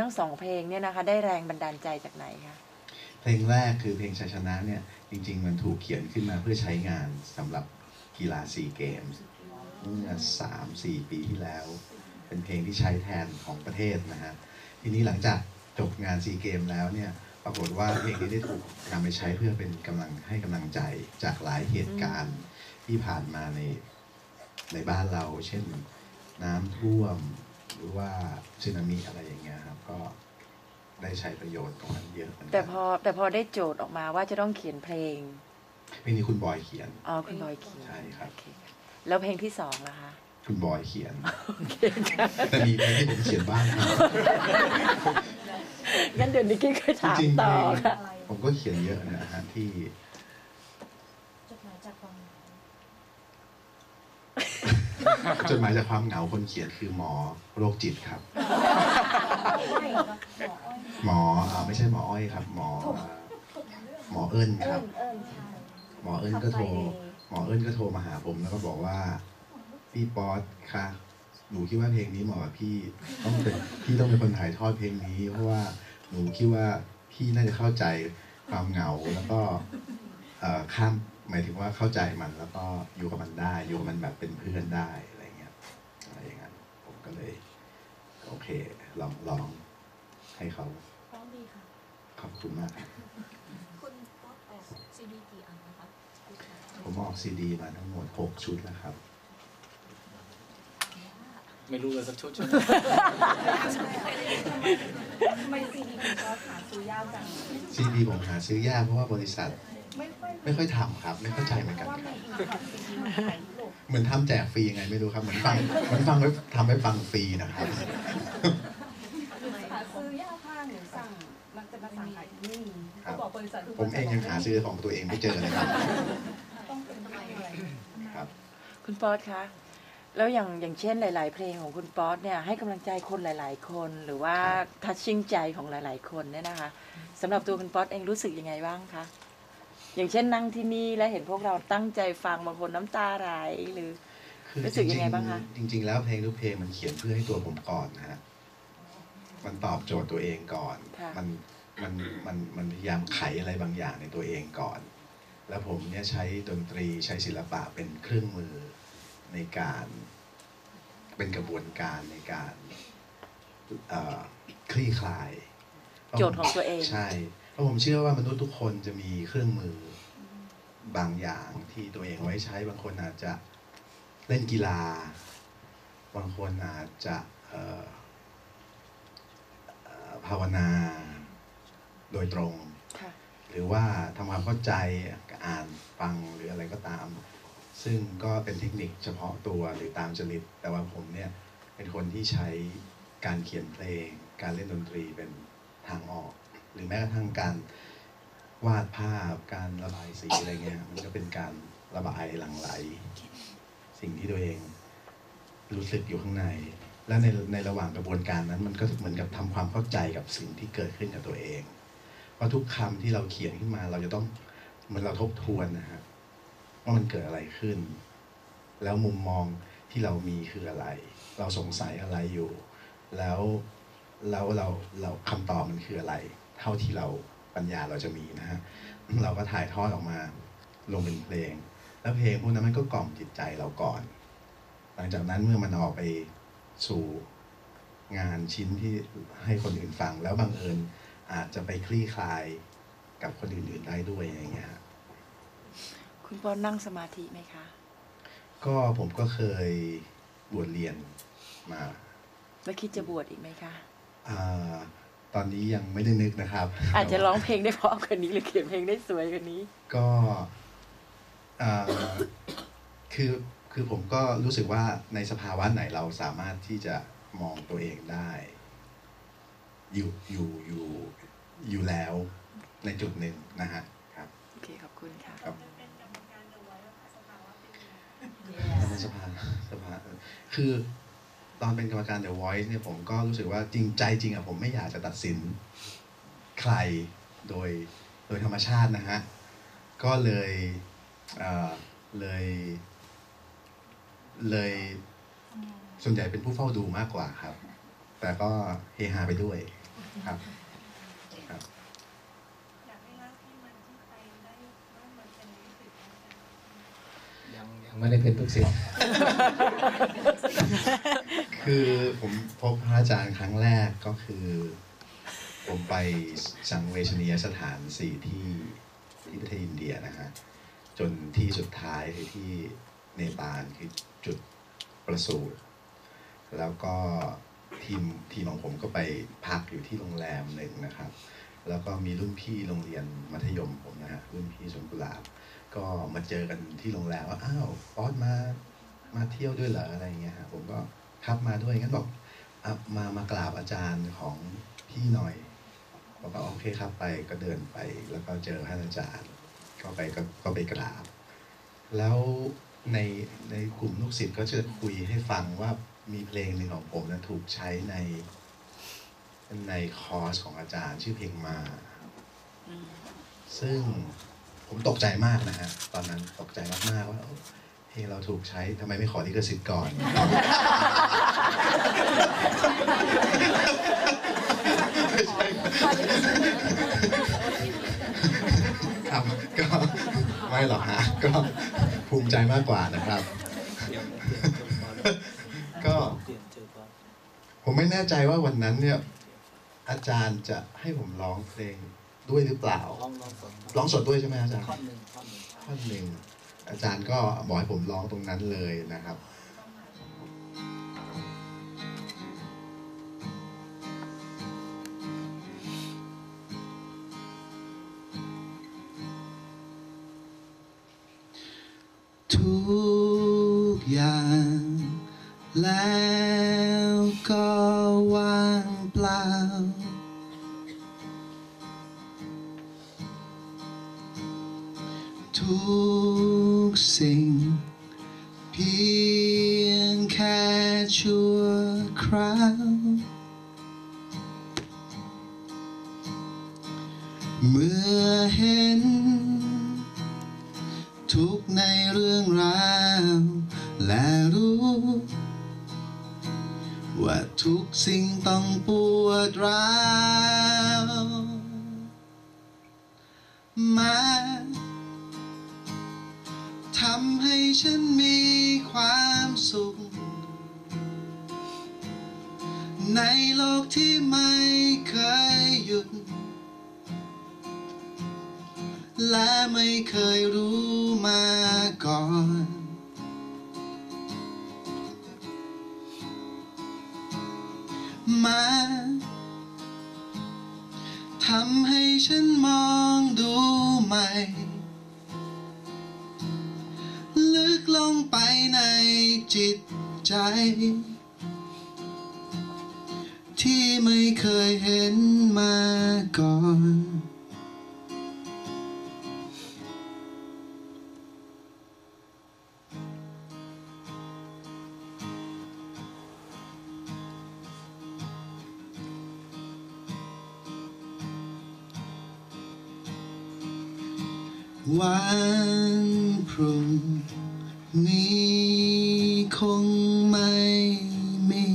ทั้งสองเพลงเนี่ยนะคะ ได้แรงบันดาลใจจากไหนคะเพลงแรกคือเพลงชัยชนะเนี่ย จริง ๆ มันถูกเขียนขึ้นมาเพื่อใช้งานสำหรับกีฬาซีเกมส์เมื่อสามสี่ปีที่แล้ว เป็นเพลงที่ใช้แทนของประเทศนะฮะทีนี้หลังจากจบงานซีเกมแล้วเนี่ยปรากฏว่าเพลงนี้ได้ถูกนำไปใช้เพื่อเป็นกำลังให้กำลังใจจากหลายเหตุการณ์ที่ผ่านมาในในบ้านเรา เช่นน้ำท่วม หรือว่าสึนามิอะไรอย่างเงี้ยครับก็ได้ใช้ประโยชน์ตรงนั้นเยอะเหมือนกันแต่พอแต่พอได้โจทย์ออกมาว่าจะต้องเขียนเพลง เพลงนี้คุณบอยเขียนอ๋อคุณบอยเขียนใช่ครับ โอเคแล้วเพลงที่สองล่ะคะ คุณบอยเขียนโอเคค่ะแต่มีเพลงที่ผมเขียนบ้างครับงั้นเดี๋ยวนิกกี้ก็ถามจริงๆต่อเพลงค่ะ ผมก็เขียนเยอะนะฮะที่ จดหมายจากความหมาย จดหมายจากความเหงาคนเขียนคือหมอโรคจิตครับไม่ก็หมออ้อยหมออ่าไม่ใช่หมออ้อยครับ หมอ หมอเอิญคเอิรับญเอิญใช่หมอเอิญก็โทร หมอเอิญก็โทรมาหาผมแล้วก็บอกว่า พี่ป๊อตค่ะหนูคิดว่าเพลงนี้เหมาะกับพี่ต้องเป็นพี่ต้องเป็นคนถ่ายทอดเพลงนี้ เพราะว่าหนูคิดว่าพี่น่าจะเข้าใจความเหงาแล้วก็เอ่อข้ามหมายถึงว่าเข้าใจมันแล้วก็อยู่กับมันได้ อยู่กับมันแบบเป็นเพื่อนได้ ก็เลย โอเค ลองลองให้เขาร้องดีค่ะ ขอบคุณมากครับคุณป๊อปออกซีดีกี่อันนะคะผมออกซีดีมาทั้งหมด6ชุดแล้วครับ ไม่รู้เลยสักชุดชุดทำไมซีดีคุณก็หาซื้อยากจังซีดีผมหาซื้อยากเพราะว่าบริษัท ไม่ค่อยไม่ค่อยทำครับ ไม่เข้าใจเหมือนเพกันราะว่าคมีรับ อีกค่ะซีดีมาขายยุโรปเหมือนทำแจกฟรียังไงไม่รู้ครับ เหมือนฟังเหมือนฟังไว้ทำให้ฟังฟรีนะครับหาซื้อยากมากหรือสั่งมันจะมาสั่งขายไม่มีครับเขาบอกบริษัททุกผมเองยังหาซื้อของตัวเองไม่เจอเลยครับต้องเป็นอะไรครับ คุณป๊อตคะแล้วอย่างอย่างเช่นหลาย ๆ เพลงของคุณป๊อตเนี่ยให้กำลังใจคนหลาย ๆ คนหรือว่าครับทัชชิ่งใจของหลาย ๆ คนเนี่ยนะคะสำหรับตัวคุณป๊อตเองรู้สึกยังไงบ้างคะ อย่างเช่นนั่งที่นี่แล้วเห็นพวกเราตั้งใจฟังบางคนน้ำตาไหลหรือคือรู้สึกยังไงบ้างคะจริงๆจริง ๆ แล้วเพลงทุกเพลงมันเขียนเพื่อให้ตัวผมก่อนนะฮะมันตอบโจทย์ตัวเองก่อนค่ะมันมันมันมันพยายามไขอะไรบางอย่างในตัวเองก่อน แล้วผมเนี่ยใช้ดนตรีใช้ศิลปะเป็นเครื่องมือในการเป็นกระบวนการในการเอ่อคลี่คลาย โจทย์ของตัวเอง ใช่เพ ราะผมเชื่อว่ามนุษย์ทุกคนจะมีเครื่องมือบางอย่างที่ตัวเองไว้ใช้บางคนอาจจะเล่นกีฬา บางคนอาจจะเอ่อเอ่อภาวนาโดยตรงค่ะหรือว่าทำความเข้าใจอ่านฟังหรืออะไรก็ตาม ซึ่งก็เป็นเทคนิคเฉพาะตัวหรือตามจริต แต่ว่าผมเนี่ยเป็นคนที่ใช้การเขียนเพลง การเล่นดนตรีเป็นทางออก หรือแม้กระทั่งการวาดภาพการระบายสีอะไรเงี้ย มันก็เป็นการระบายหลั่งไหล สิ่งที่ตัวเองรู้สึกอยู่ข้างใน และในในระหว่างกระบวนการนั้นมันก็เหมือนกับทำความเข้าใจกับสิ่งที่เกิดขึ้นกับตัวเองว่าทุกคำที่เราเขียนขึ้นมาเราจะต้องมือนเราทบทวนนะฮะว่ามันเกิดอะไรขึ้น แล้วมุมมองที่เรามีคืออะไร เราสงสัยอะไรอยู่ แล้วแล้วเราเราคำตอบมันคืออะไร เท่าที่เราปัญญาเราจะมีนะฮะเราก็ถ่ายทอดออกมาลงเป็นเพลง แล้วเพลงพวกนั้นมันก็กล่อมจิตใจเราก่อน หลังจากนั้นเมื่อมันออกไปสู่งานชิ้นที่ให้คนอื่นฟัง แล้วบังเอิญอาจจะไปคลี่คลายกับคนอื่นๆได้ด้วยอย่างเงี้ยฮะคุณป๊อตนั่งสมาธิไหมคะ ก็ผมก็เคยบวชเรียนมา แล้วคิดจะบวชอีกไหมคะอา ตอนนี้ยังไม่ได้นึกนะครับ อาจจะร้องเพลงได้เพราะกว่านี้หรือเขียนเพลงได้สวยกว่านี้ ก็อ่าคือคือผมก็รู้สึกว่าในสภาวะไหนเราสามารถที่จะมองตัวเองได้ อยู่อยู่อยู่อยู่แล้วในจุดหนึ่งนะฮะครับโอเคขอบคุณค่ะครับในสภาสภาเออคือ ตอนเป็นกรรมการ The Voice เนี่ยผมก็รู้สึกว่าจริงใจจริงอะผมไม่อยากจะตัดสินใครโดยโดยธรรมชาตินะฮะ ก็เลยเอ่อเลยเลยส่วนใหญ่เป็นผู้เฝ้าดูมากกว่าครับ แต่ก็เฮฮาไปด้วยครับครับอยากให้เล่าที่มันที่ไปได้ว่ามันเป็นรู้สึกยังไงยังยังไม่ได้เป็นลูกศิษย์ คือผมพบพระอาจารย์ครั้งแรกก็คือ ผมไปสังเวชนียสถานสี่ที่ที่ประเทศอินเดียนะฮะจนที่สุดท้ายคือที่เนปาลคือจุดประสูติแล้วก็ทีมทีมของผมก็ไปพักอยู่ที่โรงแรมหนึ่งนะครับ แล้วก็มีรุ่นพี่โรงเรียนมัธยมผมนะฮะรุ่นพี่สวนกุลาบก็มาเจอกันที่โรงแรมว่าอ้าวป๊อตมามาเที่ยวด้วยเหรออะไรเงี้ยฮะผมก็ ครับมาด้วยงั้นบอกอะมามากราบอาจารย์ของพี่หน่อยบอกว่าโอเคครับไปก็เดินไป แล้วก็เจอท่านอาจารย์ ก็ไปก็ก็ไปกราบ แล้วในในกลุ่มลูกศิษย์ก็จะคุยให้ฟังว่ามีเพลงหนึ่งของผมนะถูกใช้ในในคอร์สของอาจารย์ชื่อเพลงมา ซึ่งผมตกใจมากนะฮะตอนนั้นตกใจมากๆว่า เอ้าเพลงเราถูกใช้ทำไมไม่ขอลิขสิทธิ์ก่อน ไม่ใช่ครับก็ไม่หรอกฮะก็ภูมิใจมากกว่านะครับยังเปลี่ยนเจอพอก็เปลี่ยนเจอพอผมไม่แน่ใจว่าวันนั้นเนี่ยอาจารย์จะให้ผมร้องเพลงด้วยหรือเปล่า ร้องร้องสดร้องสดด้วยใช่ไหมอาจารย์ท่อนหนึ่งท่อนหนึ่งท่ อาจารย์ก็บอกให้ผมร้องตรงนั้นเลยนะครับ เพียงแค่ชั่วคราว เมื่อเห็น ทุกในเรื่องราว และรู้ ว่าทุกสิ่งต้องปวดร้าวมา ทำให้ฉันมีความสุข ในโลกที่ไม่เคยหยุด และไม่เคยรู้มาก่อนมาทำให้ฉันมองดูใหม่ ไปในจิตใจ ที่ไม่เคยเห็นมาก่อนวันพรุ่ง นี้ คงไม่มี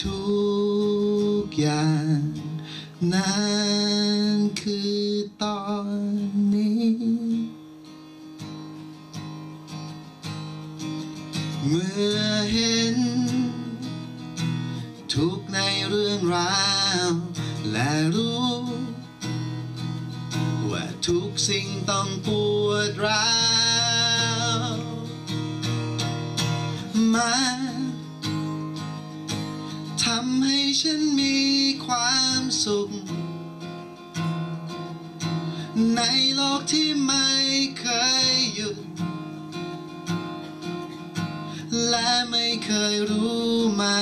ทุกอย่างนั้นคือตอนนี้ เมื่อเห็น ทุกในเรื่องราว และรู้ ทุกสิ่งต้องปวดร้าวมาทำให้ฉันมีความสุข ในโลกที่ไม่เคยหยุด และไม่เคยรู้มา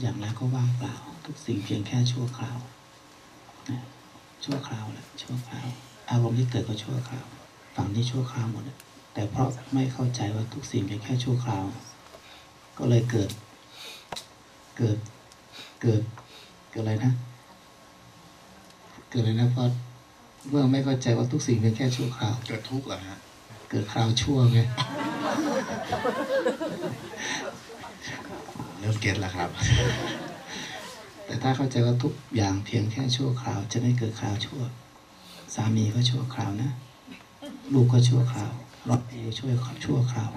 อย่างแล้วก็ว่างเปล่า ทุกสิ่งเพียงแค่ชั่วคราวนะชั่วคราวแหละชั่วคราว อารมณ์ที่เกิดก็ชั่วคราวฝั่งที่ชั่วคราวหมดอะแต่เพราะไม่เข้าใจว่าทุกสิ่งเป็นแค่ชั่วคราว ก็เลยเกิด เกิดเกิดเกิดอะไรนะ เกิดอะไรนะเพราะเมื่อไม่เข้าใจว่าทุกสิ่งเป็นแค่ชั่วคราว เกิดทุกข์เหรอฮะ เกิดคราวชั่วไงเริ่มเก็ตแล้วครับ แต่ถ้าเข้าใจว่าทุกอย่างเพียงแค่ชั่วคราว จะไม่เกิดคราวชั่ว สามีก็ชั่วคราวนะ ลูกก็ชั่วคราวรถเองช่วยชั่วคราว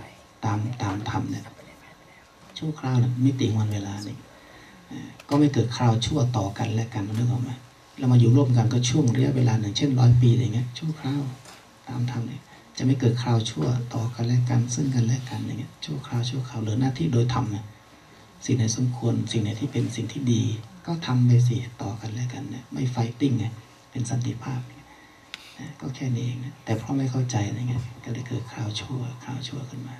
ตามตามธรรมเนี่ยชั่วคราวมิติวันเวลานี่ก็ไม่เกิดคราวชั่วต่อกันและกันนึกออกไหมเรามาอยู่ร่วมกันก็ช่วงระยะเวลาหนึ่งเช่นร้อยปีอะไรเงี้ยชั่วคราวตามธรรมเนี่ยจะไม่เกิดคราวชั่วต่อกันและกันซึ่งกันและกันอย่างเงี้ยชั่วคราวชั่วคราวหลือหน้าที่โดยธรรมเนี่ย สิ่งไหนสมควร สิ่งไหนที่เป็นสิ่งที่ดี ก็ทำไปสิต่อกันแล้วกันเนี่ยไม่ไฟติ้งไงเป็นสันติภาพนะก็แค่นี้เองนะแต่เพราะไม่เข้าใจอะไรเงี้ยก็เลยเกิดข่าวชั่วข่าวชั่วขึ้นมา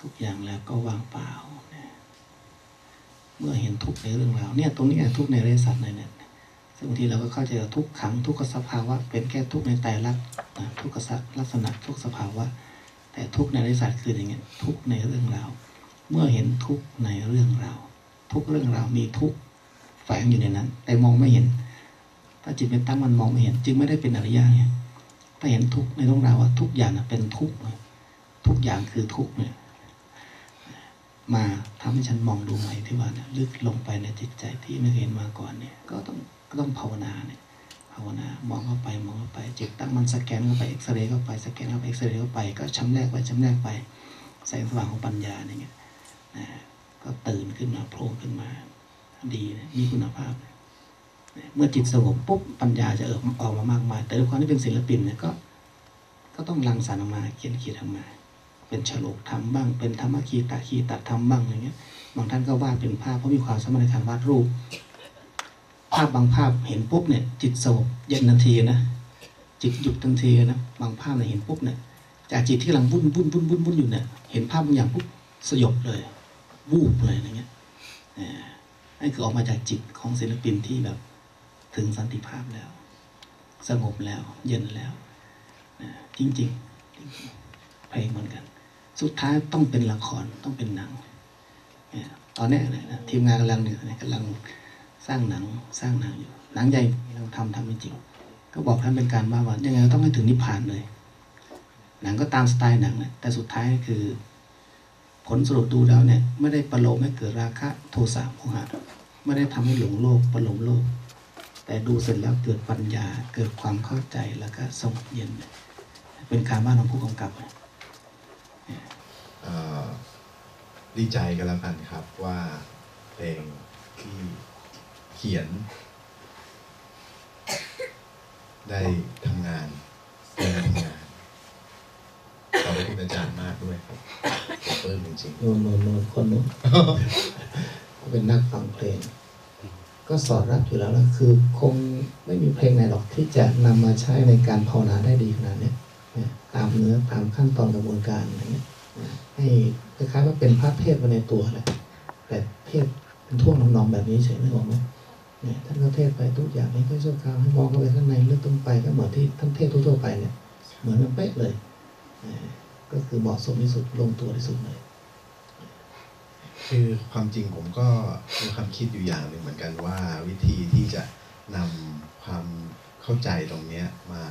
ทุกอย่างแล้วก็วางเปล่านะเมื่อเห็นทุกในเรื่องราวเนี่ยตรงนี้ทุกในเรสัตว์ในเนี่ยซึ่งบางทีเราก็เข้าใจว่าทุกขังทุกขสภาวะ เป็นแค่ทุกในแต่ละนะทุกขลักษณะทุกสภาวะ แต่ทุกในอริสัจคืออย่างเงี้ย ทุกในเรื่องราว เมื่อเห็นทุกในเรื่องราว ทุกเรื่องราวมีทุกแฝงอยู่ในนั้น แต่มองไม่เห็น ถ้าจิตเป็นตั้งมันมองไม่เห็น จึงไม่ได้เป็นอริยะไงถ้าเห็นทุกในเรื่องราวว่า ทุกอย่างเป็นทุกทุกอย่างคือทุกเนี่ย มาทำให้ฉันมองดูใหม่ที่ว่าลึกลงไปในจิตใจที่ไม่เห็นมาก่อนเนี่ย ก็ต้องก็ต้องภาวนาเนี่ย ภาวนามองเข้าไปมองเข้าไปจิตตั้งมันสแกนเข้าไปเอ็กซเรย์เข้าไปสแกนเข้าไปเอ็กซเรย์เข้าไปก็ชำแรกไปชำแรกไปแสงสว่างของปัญญาเนี่ยนะก็ตื่นขึ้นมาโผล่ขึ้นมาดีนะมีคุณภาพนะเมื่อจิตสงบปุ๊บปัญญาจะเอิบออกมามากมาย แต่ด้วยความที่เป็นศิลปินเนี่ยก็ ก็ต้องรังสรรค์ออกมาเขียนเขียนออกมา เป็นฉลกทำบ้าง เป็นธรรมคีตะคีตะทำบ้างอย่างเงี้ยบางท่านก็วาดเป็นภาพเพราะมีความสามารถในการวาดรูป ภาพบางภาพเห็นปุ๊บเนี่ย จิตสงบเย็นทันทีนะจิตหยุดทันทีนะบางภาพเนี่ยเห็นปุ๊บเนี่ยจากจิตที่กำลังวุ่นวุ่นวุ่นวุ่นวุ่นอยู่เนี่ยเห็นภาพบางอย่างปุ๊บสยบเลยวูบเลยอย่างเงี้ยนั่นคือออกมาจากจิตของศิลปินที่แบบ ถึงสันติภาพแล้ว สงบแล้ว เย็นแล้วจริงจริงเพลงเหมือนกัน สุดท้ายต้องเป็นละครต้องเป็นหนังตอนนี้นะทีมงานกำลังเนี่ยกำลัง สร้างหนังสร้างหนังอยู่หนังใหญ่เราทำทำจริง ก็บอกท่านเป็นการบ้าว่ายังไงต้องให้ถึงนิพพานเลย หนังก็ตามสไตล์หนังนะแต่สุดท้ายคือ ผลสรุปดูแล้วเนี่ยไม่ได้ประโลมให้เกิดราคะโทสะโมหะไม่ได้ทำให้หลงโลกประโลมโลก แต่ดูเสร็จแล้วเกิดปัญญาเกิดความเข้าใจแล้วก็สงบเย็น เป็นการบ้านของผู้กำกับนะเอ่อดีใจกันแล้วกันครับว่าเพลงที่ เขียน ได้ทำงานได้ทำงานขอบคุณอาจารย์มากด้วยครับปลื้มจริงโนโน่นโน่นคนโน้นก็เป็นนักฟังเพลง ก็สอดรับอยู่แล้วนะคือ คงไม่มีเพลงไหนหรอกที่จะนำมาใช้ในการภาวนาได้ดีขนาดนี้ตามเนื้อตามขั้นตอนกระบวนการอะไรเงี้ยให้คล้ายๆว่าเป็นพระเทศมาในตัวแหละแต่เทศเป็นท่วงทำนองแบบนี้เฉยนึกออกไหม เนี่ยท่านก็เทศไปทุกอย่างนี้ก็ชั่วคราวให้มองเข้าไปข้างในลึกลงไปก็เหมือนที่ท่านเทศทั่วๆไปเนี่ยเหมือนกันเป๊ะเลย ก็คือเหมาะสมที่สุดลงตัวที่สุดเลย คือความจริงผมก็มีความคิดอยู่อย่างหนึ่งเหมือนกันว่าวิธีที่จะนำความเข้าใจตรงเนี้ยมา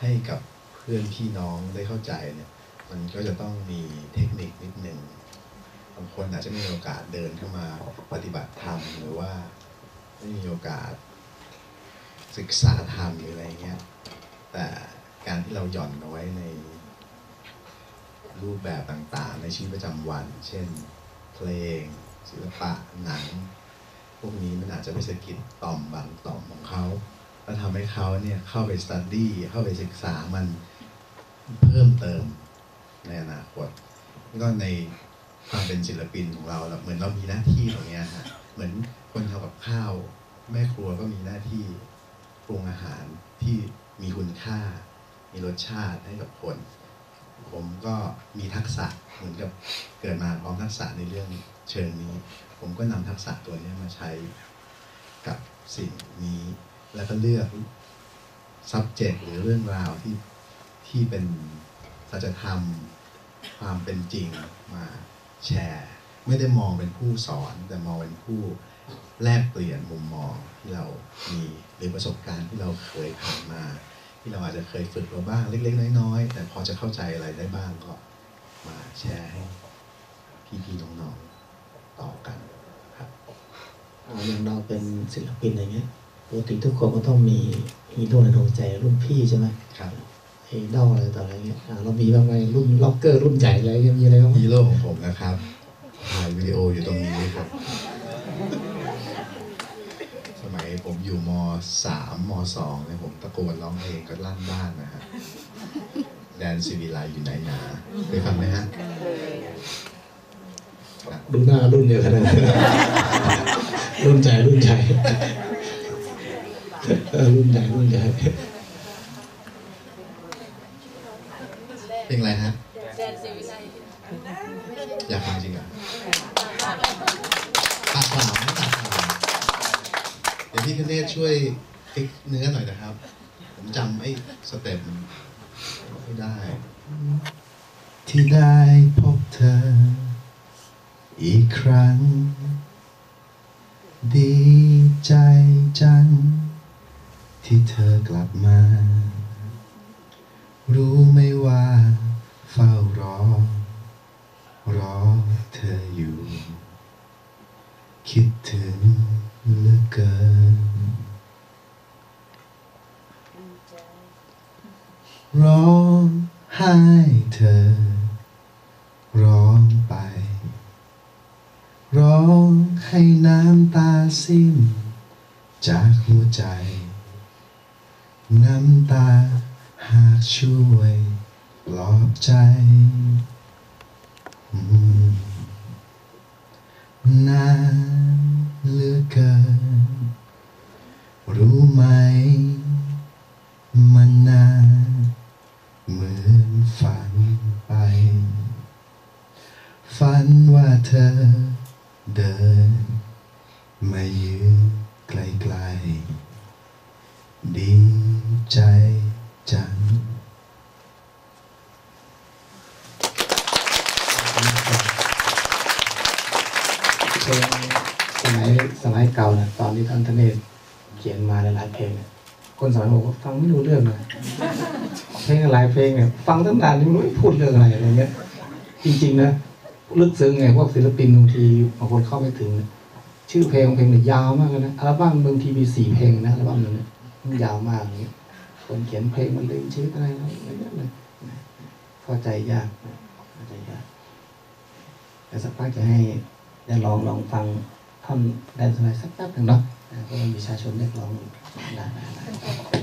ให้กับเพื่อนพี่น้องได้เข้าใจเนี่ยมันก็จะต้องมีเทคนิคนิดหนึ่งบางคนอาจจะไม่มีโอกาสเดินเข้ามาปฏิบัติธรรมหรือว่า ไม่มีโอกาส ศึกษาธรรมหรืออะไรเงี้ย แต่การที่เราหย่อนเอาไว้ในรูปแบบต่างๆ ในชีวิตประจำวัน เช่น เพลง ศิลปะหนัง พวกนี้มันอาจจะไปสะกิดต่อมบางต่อมของเขาแล้วทำให้เขาเนี่ยเข้าไปสตัดดี้เข้าไปศึกษามันเพิ่มเติมในอนาคตก็ในความเป็นศิลปินของเราเราเหมือนเรามีหน้าที่ตรงนี้ฮะเหมือน คนทำกับข้าว แม่ครัวก็มีหน้าที่ปรุงอาหารที่มีคุณค่า มีรสชาติให้กับคน ผมก็มีทักษะเหมือนกับเกิดมาพร้อมทักษะในเรื่องเชิงนี้ ผมก็นำทักษะตัวนี้มาใช้กับสิ่งนี้ แล้วก็เลือก subject หรือเรื่องราวที่ที่เป็นสัจธรรม ความเป็นจริงมาแชร์ ไม่ได้มองเป็นผู้สอนแต่มองเป็นผู้ แลกเปลี่ยนมุมมองที่เรามีหรือประสบการณ์ที่เราเคยผ่านมา ที่เราอาจจะเคยฝึกมาบ้างเล็ก ๆ น้อยๆแต่พอจะเข้าใจอะไรได้บ้างก็มาแชร์ให้พี่ๆน้องๆต่อกันครับอ่าอย่างเราเป็นศิลปินอย่างเงี้ยปกติทุกคนก็ต้องมีฮีโร่ในดวงใจรุ่นพี่ใช่ไหมครับไอ้ดอลอะไรต่ออะไรเงี้ยอ่าเรามีบ้างไหมรุ่นล็อกเกอร์รุ่นใหญ่อะไรเงี้ยมีอะไรบ้างไหมฮีโร่ของผมนะครับถ่ายวิดีโออยู่ตรงนี้ครับส มัยผมอยู่มสามมสองเนี่ยผมตะโกนร้องเพลงก็ลั่นบ้านนะฮะแดนซีวีไลอยู่ไหนหนาเคยฟังไหมฮะครับดูหน้ารุ่นเดียวกันนะรุ่นใหญ่รุ่นใหญ่เออรุ่นใหญ่รุ่นใหญ่เพลงอะไรฮะ คเนศช่วยติ๊กเนื้อหน่อยนะครับ ผมจำไอ้สเต็ปไม่ได้ ที่ได้พบเธอ อีกครั้ง ดีใจจัง ที่เธอกลับมา รู้ไหม่ว่าเฝ้ารอ รอเธออยู่ คิดถึงเหลือเกิน ร้องไห้เธอ ร้องไป ร้องให้น้ำตา สิ้น จากหัวใจ น้ำตาหากช่วยปลอบใจ อืมนานเหลือเกิน รู้ไหม มันนานเหมือนฝันไป ฝันว่าเธอเดิน มายืนไกลๆ ดีใจจัง เพลงสมัยสมัยเก่านะตอนที่ท่านทเนศ เขียนมาหลายเพลง คนสมัยบอกว่าฟังไม่รู้เรื่องเลยเพลงหลายเพลงเนี่ยฟังตั้งนานยังไม่รู้พูดเรื่องอะไรอะไรเงี้ย จริง ๆ นะลึกซึ้งไงพวกศิลปินบางทีบางคนเข้าไม่ถึง ชื่อเพลงบางเพลงเนี่ยยาวมากนะอัลบั้มบางทีมีสี่เพลงนะอัลบั้มนึงเนี่ยมันยาวมากอย่างเงี้ยคนเขียนเพลงมันลืมชีวิตอะไรอะไรเงี้ยเลยเข้าใจยากเข้าใจยากแต่สักพักจะให้ได้ลองลองฟังท่อนแดนสไลด์สักแป๊บหนึ่งเนาะ ก็มีประชาชนเรียกร้องหลาหนัๆ